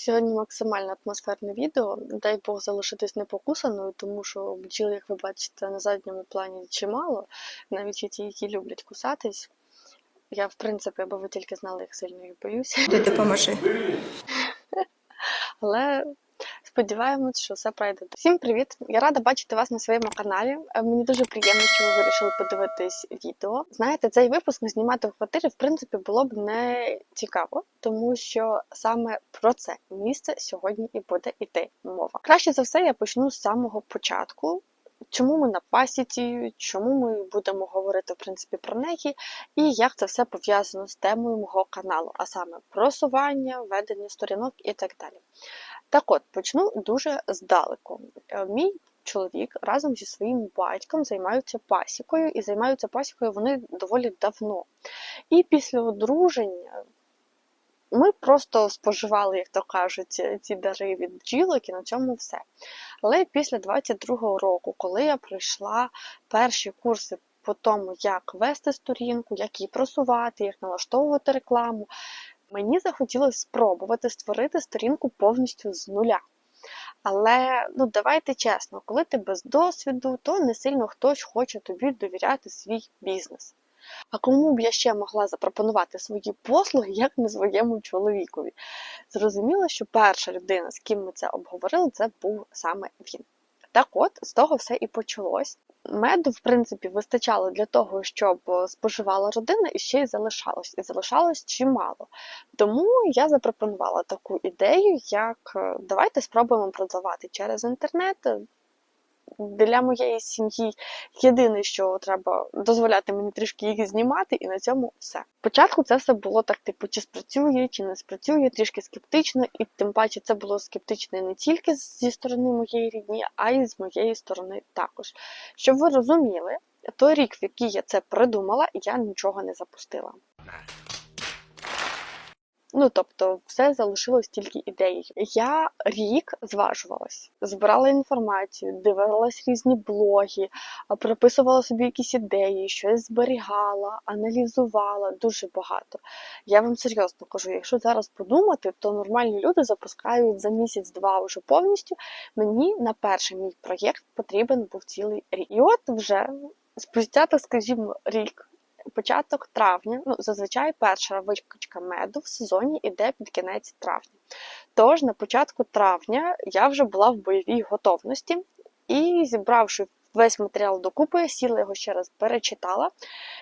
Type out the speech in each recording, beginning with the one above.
Сьогодні максимально атмосферне відео. Дай Бог залишитись непокусаною, тому що бджіл, як ви бачите, на задньому плані чимало, навіть ті, які люблять кусатись. Я, в принципі, аби ви тільки знали, як сильно їх боюся. Ти допоможи. Але сподіваємось, що все пройде. Всім привіт! Я рада бачити вас на своєму каналі. Е, Мені дуже приємно, що ви вирішили подивитись відео. Знаєте, цей випуск знімати в квартирі, в принципі, було б не цікаво, тому що саме про це місце сьогодні і буде йти мова. Краще за все, я почну з самого початку. Чому ми на пасіці, чому ми будемо говорити в принципі про неї, і як це все пов'язано з темою мого каналу, а саме просування, ведення сторінок і так далі. Так от, почну дуже здалеку. Е, Мій чоловік разом зі своїм батьком займаються пасікою, і займаються пасікою вони доволі давно. І після одруження ми просто споживали, як то кажуть, ці дари від бджілок, і на цьому все. Але після 22-го року, коли я пройшла перші курси по тому, як вести сторінку, як її просувати, як налаштовувати рекламу, мені захотілося спробувати створити сторінку повністю з нуля. Але ну давайте чесно, коли ти без досвіду, то не сильно хтось хоче тобі довіряти свій бізнес. А кому б я ще могла запропонувати свої послуги, як не своєму чоловікові? Зрозуміло, що перша людина, з ким ми це обговорили, це був саме він. Так от, з того все і почалось. Меду, в принципі, вистачало для того, щоб споживала родина і ще й залишалось. І залишалось чимало. Тому я запропонувала таку ідею, як е, давайте спробуємо продавати через інтернет. Для моєї сім'ї єдине, що треба дозволяти мені трішки їх знімати, і на цьому все. Спочатку це все було так, типу, чи спрацює, чи не спрацює, трішки скептично, і тим паче це було скептично не тільки зі сторони моєї рідні, а й з моєї сторони також. Щоб ви розуміли, той рік, в який я це придумала, я нічого не запустила. Ну, тобто, все залишилось тільки ідеєю. Я рік зважувалась, збирала інформацію, дивилась різні блоги, прописувала собі якісь ідеї, щось зберігала, аналізувала дуже багато. Я вам серйозно кажу, якщо зараз подумати, то нормальні люди запускають за місяць-два вже повністю. Мені на перший мій проєкт потрібен був цілий рік. І от вже спустя, так скажімо, рік початок травня, ну зазвичай перша викачка меду в сезоні йде під кінець травня. Тож на початку травня я вже була в бойовій готовності і, зібравши весь матеріал докупи, сіла його ще раз перечитала,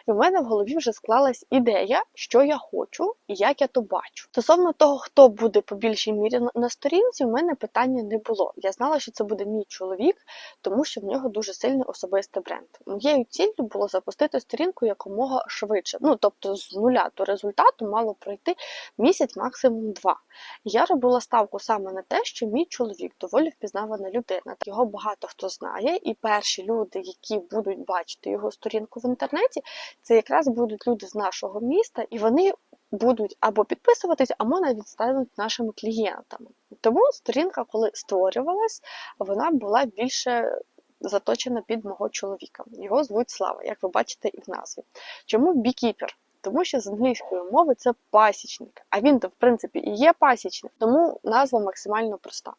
і в мене в голові вже склалась ідея, що я хочу і як я то бачу. Стосовно того, хто буде по більшій мірі на сторінці, в мене питання не було. Я знала, що це буде мій чоловік, тому що в нього дуже сильний особистий бренд. Моєю ціллю було запустити сторінку якомога швидше. Ну тобто з нуля до результату мало пройти місяць, максимум два. Я робила ставку саме на те, що мій чоловік доволі впізнавана людина. Його багато хто знає, і перші люди, які будуть бачити його сторінку в інтернеті, це якраз будуть люди з нашого міста, і вони будуть або підписуватись, або навіть стануть нашими клієнтами. Тому сторінка, коли створювалась, вона була більше. Заточена під мого чоловіка. Його звуть Слава, як ви бачите і в назві. Чому бікіпер? Тому що з англійської мови це пасічник, а він то в принципі і є пасічник, тому назва максимально проста.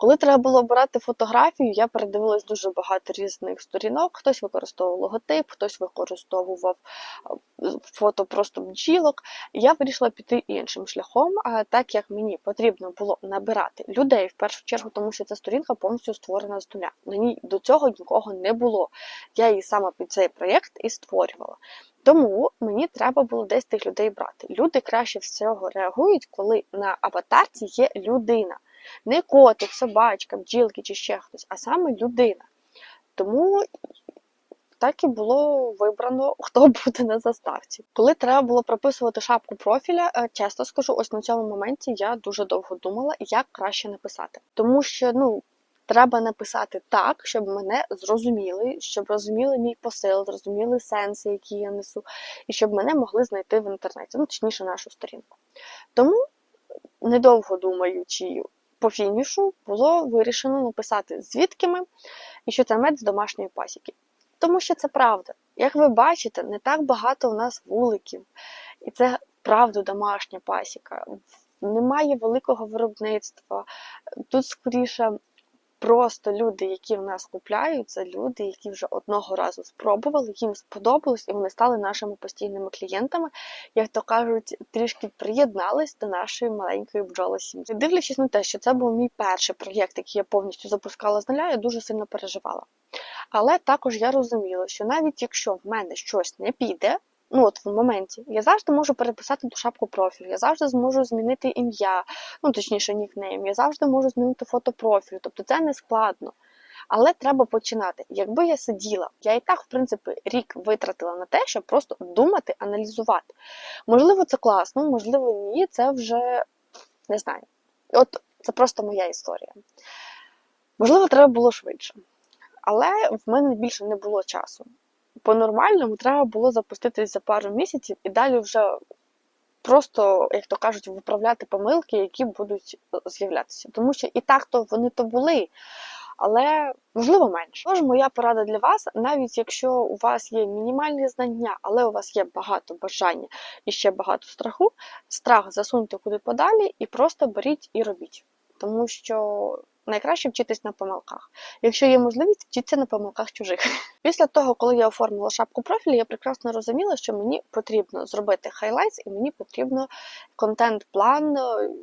Коли треба було обирати фотографію, я передивилась дуже багато різних сторінок. Хтось використовував логотип, хтось використовував фото просто бджілок. Я вирішила піти іншим шляхом, так як мені потрібно було набирати людей в першу чергу, тому що ця сторінка повністю створена з нуля. На ній до цього нікого не було. Я її саме під цей проєкт і створювала. Тому мені треба було десь тих людей брати. Люди краще всього реагують, коли на аватарці є людина. Не котик, собачка, бджілки чи ще хтось, а саме людина. Тому так і було вибрано, хто буде на заставці. Коли треба було прописувати шапку профіля, е, чесно скажу, ось на цьому моменті я дуже довго думала, як краще написати. Тому що, ну. Треба написати так, щоб мене зрозуміли, щоб розуміли мій посил, зрозуміли сенси, які я несу, і щоб мене могли знайти в інтернеті, ну точніше, нашу сторінку. Тому, недовго думаючи по фінішу, було вирішено написати, звідки ми і що це мед з домашньої пасіки. Тому що це правда. Як ви бачите, не так багато у нас вуликів, і це правда домашня пасіка. немає великого виробництва. Тут скоріше просто люди, які в нас купляють, це люди, які вже одного разу спробували, їм сподобалось, і вони стали нашими постійними клієнтами, як то кажуть, трішки приєднались до нашої маленької бджоли сім'ї. Дивлячись на те, що це був мій перший проєкт, який я повністю запускала з нуля, я дуже сильно переживала. Але також я розуміла, що навіть якщо в мене щось не піде, ну от в моменті, я завжди можу переписати ту шапку профілю, я завжди зможу змінити ім'я, ну точніше, нікнейм, я завжди можу змінити фото профілю, тобто це не складно. Але треба починати. Якби я сиділа, я і так, в принципі, рік витратила на те, щоб просто думати, аналізувати. Можливо, це класно, можливо, ні, це вже не знаю. От це просто моя історія. Можливо, треба було швидше. Але в мене більше не було часу. По-нормальному треба було запуститись за пару місяців і далі вже просто, як то кажуть, виправляти помилки, які будуть з'являтися. Тому що і так то вони то були, але можливо менше. Тож моя порада для вас, навіть якщо у вас є мінімальні знання, але у вас є багато бажання і ще багато страху, страх засуньте куди подалі і просто беріть і робіть. Тому що найкраще вчитись на помилках. Якщо є можливість, вчіться на помилках чужих. Після того, коли я оформила шапку профілю, я прекрасно розуміла, що мені потрібно зробити хайлайтс, і мені потрібно контент-план,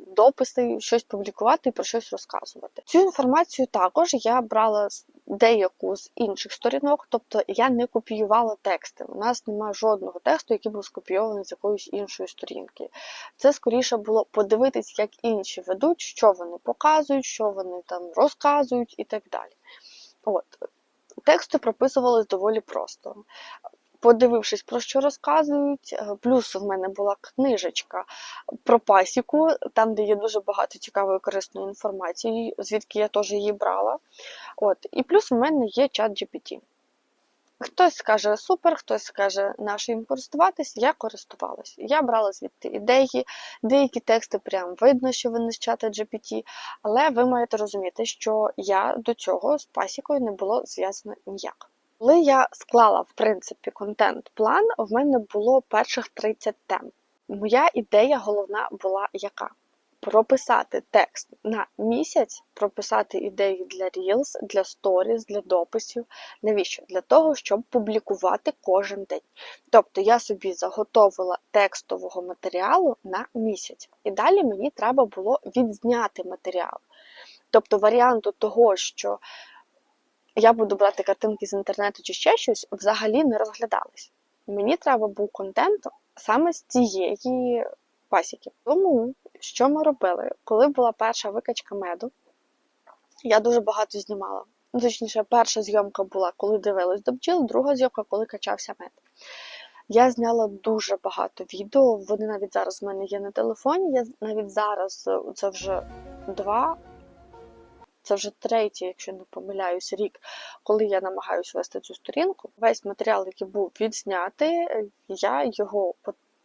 дописи, щось публікувати і про щось розказувати. Цю інформацію також я брала деяку з інших сторінок, тобто я не копіювала тексти. У нас немає жодного тексту, який був скопійований з якоїсь іншої сторінки. Це скоріше було подивитись, як інші ведуть, що вони показують, що вони там розказують і так далі. От. Тексти прописувались доволі просто. Подивившись, про що розказують, е, плюс в мене була книжечка про пасіку, там, де є дуже багато цікавої корисної інформації, звідки я теж її брала. От. І плюс в мене є чат GPT. Хтось скаже супер, хтось скаже, на що їм користуватись, я користувалась. Я брала звідти ідеї, деякі тексти прям видно, що вони з чата GPT, але ви маєте розуміти, що я до цього з пасікою не було зв'язано ніяк. Коли я склала, в принципі, контент-план, в мене було перших 30 тем. Моя ідея головна була яка? Прописати текст на місяць, прописати ідеї для Reels, для Stories, для дописів. Навіщо? Для того, щоб публікувати кожен день. Тобто я собі заготовила текстового матеріалу на місяць. І далі мені треба було відзняти матеріал. Тобто варіанту того, що я буду брати картинки з інтернету чи ще щось, взагалі не розглядались. Мені треба був контент саме з цієї пасіки. Тому що ми робили? Коли була перша викачка меду, я дуже багато знімала. Ну, точніше, перша зйомка була, коли дивилась до бджіл, друга зйомка, коли качався мед. Я зняла дуже багато відео, вони навіть зараз в мене є на телефоні. Я навіть зараз це вже два, це вже третій, якщо не помиляюсь, рік, коли я намагаюся вести цю сторінку. Весь матеріал, який був відзнятий, я його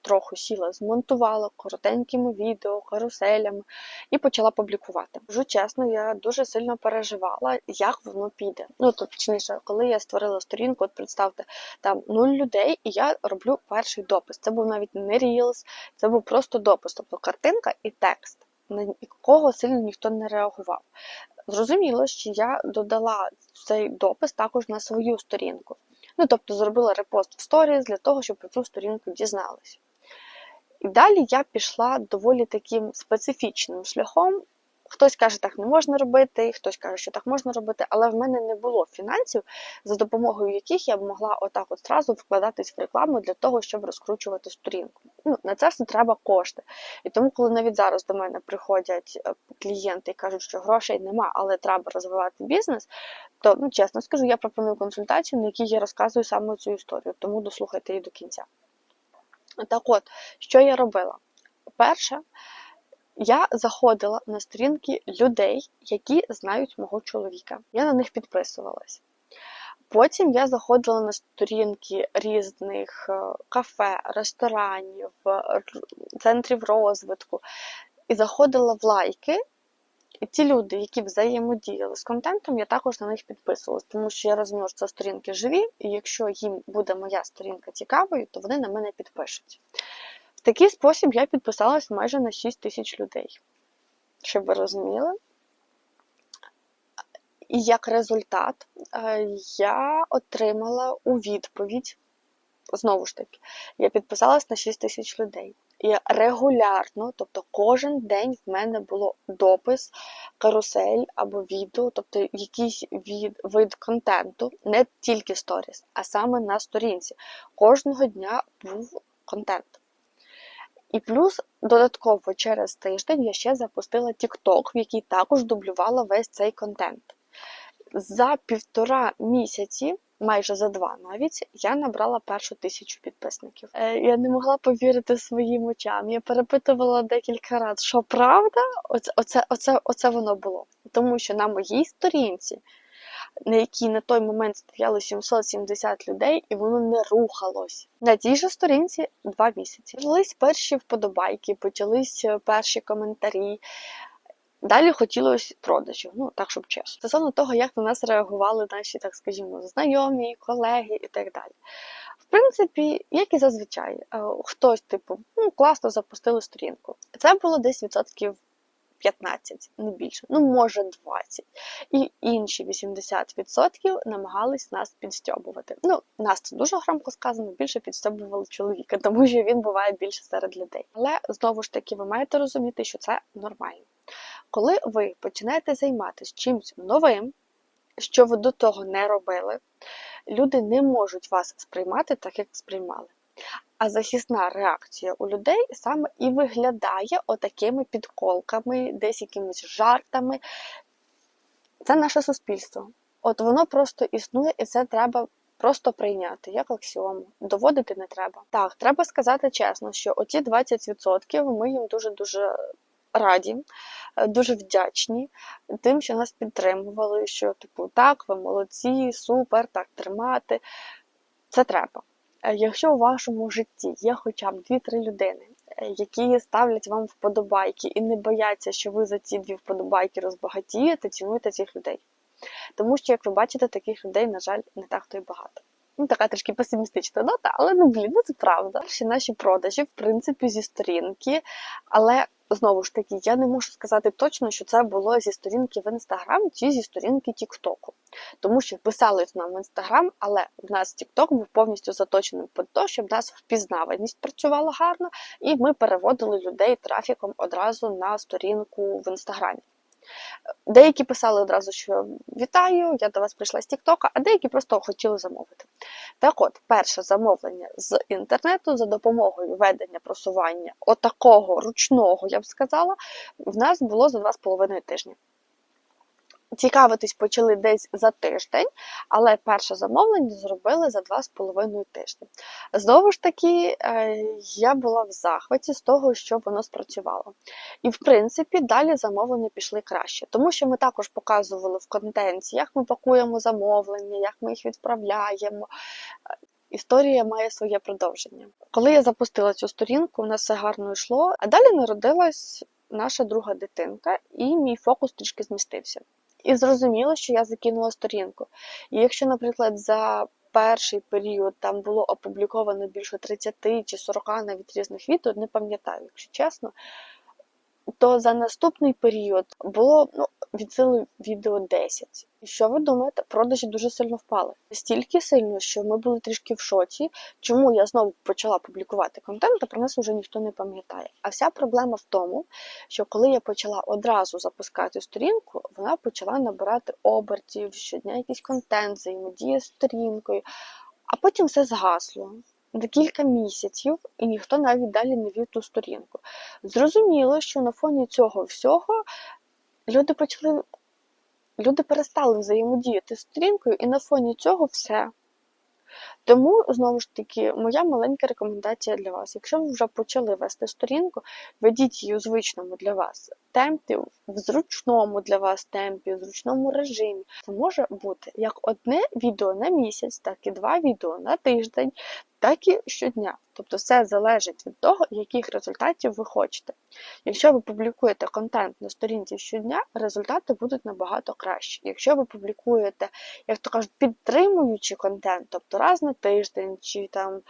трохи сіла, змонтувала коротенькими відео, каруселями і почала публікувати. Кажу чесно, я дуже сильно переживала, як воно піде. Ну, точніше, коли я створила сторінку, от представте, там нуль людей, і я роблю перший допис. Це був навіть не Reels, це був просто допис, тобто картинка і текст. На якого сильно ніхто не реагував. Зрозуміло, що я додала цей допис також на свою сторінку. Ну, тобто зробила репост в сторіс для того, щоб про цю сторінку дізналися. І далі я пішла доволі таким специфічним шляхом. Хтось каже, так не можна робити, хтось каже, що так можна робити, але в мене не було фінансів, за допомогою яких я б могла отак от зразу вкладатись в рекламу для того, щоб розкручувати сторінку. Ну, На це все треба кошти. І тому, коли навіть зараз до мене приходять е, клієнти і кажуть, що грошей нема, але треба розвивати бізнес, то ну чесно скажу, я пропоную консультацію, на якій я розказую саме цю історію, тому дослухайте її до кінця. Так от, що я робила? Перше, я заходила на сторінки людей, які знають мого чоловіка. Я на них підписувалась. Потім я заходила на сторінки різних е, кафе, ресторанів, центрів розвитку і заходила в лайки і ті люди, які взаємодіяли з контентом, я також на них підписувалась, тому що я розумію, що це сторінки живі, і якщо їм буде моя сторінка цікавою, то вони на мене підпишуть. В такий спосіб я підписалась майже на 6 тисяч людей. Щоб ви розуміли. І як результат е, я отримала у відповідь, знову ж таки, я підписалась на 6 тисяч людей. І регулярно, тобто кожен день в мене було допис, карусель або відео, тобто якийсь від, вид контенту, не тільки сторіс, а саме на сторінці. Кожного дня був контент. І плюс додатково через тиждень я ще запустила TikTok, в який також дублювала весь цей контент. За півтора місяці, майже за два навіть, я набрала першу тисячу підписників. Е, я не могла повірити своїм очам. Я перепитувала декілька разів, що правда, оце, оце, оце, оце воно було. Тому що на моїй сторінці, на якій на той момент стояло 770 людей, і воно не рухалось. На тій же сторінці два місяці. Почались перші вподобайки, почались е, перші коментарі. Далі хотілося продажів, ну так щоб чесно. Стосовно того, як на нас реагували наші, так скажімо, знайомі, колеги і так далі. В принципі, як і зазвичай, е, хтось, типу, ну класно запустили сторінку. Це було десь відсотків 15, не більше, ну може 20. І інші 80% намагались нас підстьобувати. Ну, нас це дуже громко сказано, більше підстьобували чоловіка, тому що він буває більше серед людей. Але знову ж таки, ви маєте розуміти, що це нормально. Коли ви починаєте займатися чимось новим, що ви до того не робили, люди не можуть вас сприймати так, як сприймали. А захисна реакція у людей саме і виглядає отакими підколками, десь якимись жартами. Це наше суспільство. От воно просто існує, і це треба просто прийняти, як аксіому. Доводити не треба. Так, треба сказати чесно, що оці 20% ми їм дуже-дуже раді, дуже вдячні тим, що нас підтримували, що, типу, так, ви молодці, супер, так тримати. Це треба. Е, Якщо у вашому житті є хоча б 2-3 людини, е, які ставлять вам вподобайки і не бояться, що ви за ці дві вподобайки розбагатієте, цінуйте цих людей. Тому що, як ви бачите, таких людей, на жаль, не так то й багато. Ну, така трішки песимістична нота, але ну блін, ну це правда. Перші наші продажі, в принципі, зі сторінки, але знову ж таки, я не можу сказати точно, що це було зі сторінки в інстаграм чи зі сторінки Тіктоку. Тому що писали нам в інстаграм, але в нас Тікток був повністю заточений під те, щоб нас впізнаваність працювала гарно, і ми переводили людей трафіком одразу на сторінку в інстаграмі. Деякі писали одразу, що вітаю, я до вас прийшла з Тіктока, а деякі просто хотіли замовити. Так от, перше замовлення з інтернету за допомогою ведення просування отакого ручного, я б сказала, в нас було за 2,5 тижні. Цікавитись почали десь за тиждень, але перше замовлення зробили за 2,5 тижні. Знову ж таки, е, я була в захваті з того, що воно спрацювало. І, в принципі, далі замовлення пішли краще, тому що ми також показували в контенті, як ми пакуємо замовлення, як ми їх відправляємо. Історія має своє продовження. Коли я запустила цю сторінку, у нас все гарно йшло, а далі народилась наша друга дитинка, і мій фокус трішки змістився. І зрозуміло, що я закинула сторінку. І якщо, наприклад, за перший період там було опубліковано більше 30 чи 40 навіть різних відео, не пам'ятаю, якщо чесно, то за наступний період було ну, від сили відео 10. І що ви думаєте? Продажі дуже сильно впали. Стільки сильно, що ми були трішки в шоці. Чому я знову почала публікувати контент, а про нас вже ніхто не пам'ятає. А вся проблема в тому, що коли я почала одразу запускати сторінку, вона почала набирати обертів, щодня якийсь контент, взаємодія з сторінкою, а потім все згасло. На кілька місяців, і ніхто навіть далі не вів ту сторінку. Зрозуміло, що на фоні цього всього люди почали, люди перестали взаємодіяти з сторінкою, і на фоні цього все. Тому, знову ж таки, моя маленька рекомендація для вас. Якщо ви вже почали вести сторінку, ведіть її у звичному для вас темпі, в зручному для вас темпі, в зручному режимі. Це може бути як одне відео на місяць, так і два відео на тиждень, так і щодня. Тобто все залежить від того, яких результатів ви хочете. Якщо ви публікуєте контент на сторінці щодня, результати будуть набагато кращі. Якщо ви публікуєте, як то кажуть, підтримуючий контент, тобто раз на тиждень чи там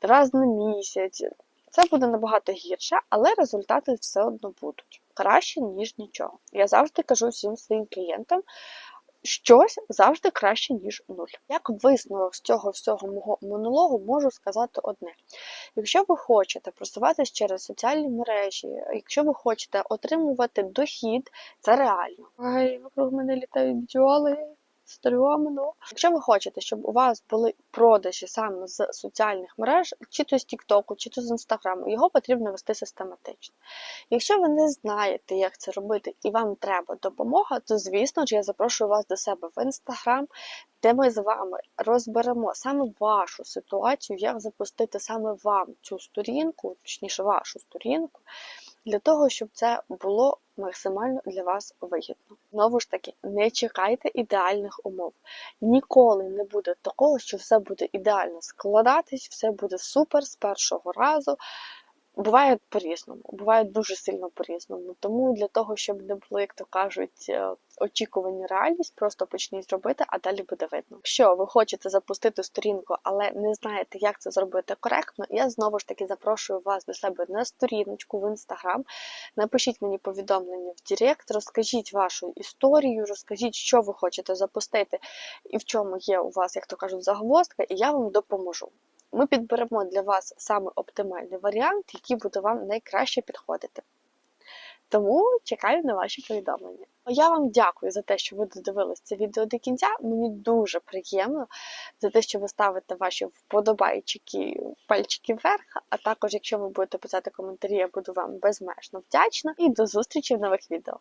раз на місяць, Це буде набагато гірше, але результати все одно будуть краще, ніж нічого. Я завжди кажу всім своїм клієнтам. Щось завжди краще, ніж нуль. Як висновок з цього всього мого монологу можу сказати одне: якщо ви хочете просуватись через соціальні мережі, якщо ви хочете отримувати дохід, це реально. Ай, вокруг мене літають бджоли. Стрьомно. Якщо ви хочете, щоб у вас були продажі саме з соціальних мереж, чи то з Тіктоку, чи то з Інстаграму, його потрібно вести систематично. Якщо ви не знаєте, як це робити, і вам треба допомога, то звісно ж я запрошую вас до себе в Інстаграм, де ми з вами розберемо саме вашу ситуацію, як запустити саме вам цю сторінку, точніше вашу сторінку, для того, щоб це було максимально для вас вигідно. Знову ж таки, не чекайте ідеальних умов. Ніколи не буде такого, що все буде ідеально складатись, все буде супер з першого разу. Буває по-різному, буває дуже сильно по-різному. Тому для того, щоб не було, як то кажуть, е, очікувані реальність, просто почніть робити, а далі буде видно. Якщо ви хочете запустити сторінку, але не знаєте, як це зробити коректно, я знову ж таки запрошую вас до себе на сторіночку в інстаграм. Напишіть мені повідомлення в Директ, розкажіть вашу історію, розкажіть, що ви хочете запустити і в чому є у вас, як то кажуть, загвоздка, і я вам допоможу. Ми підберемо для вас саме оптимальний варіант, який буде вам найкраще підходити. Тому чекаю на ваші повідомлення. Я вам дякую за те, що ви додивились це відео до кінця. Мені дуже приємно за те, що ви ставите ваші вподобайчики, пальчики вверх. А також, якщо ви будете писати коментарі, я буду вам безмежно вдячна. І до зустрічі в нових відео.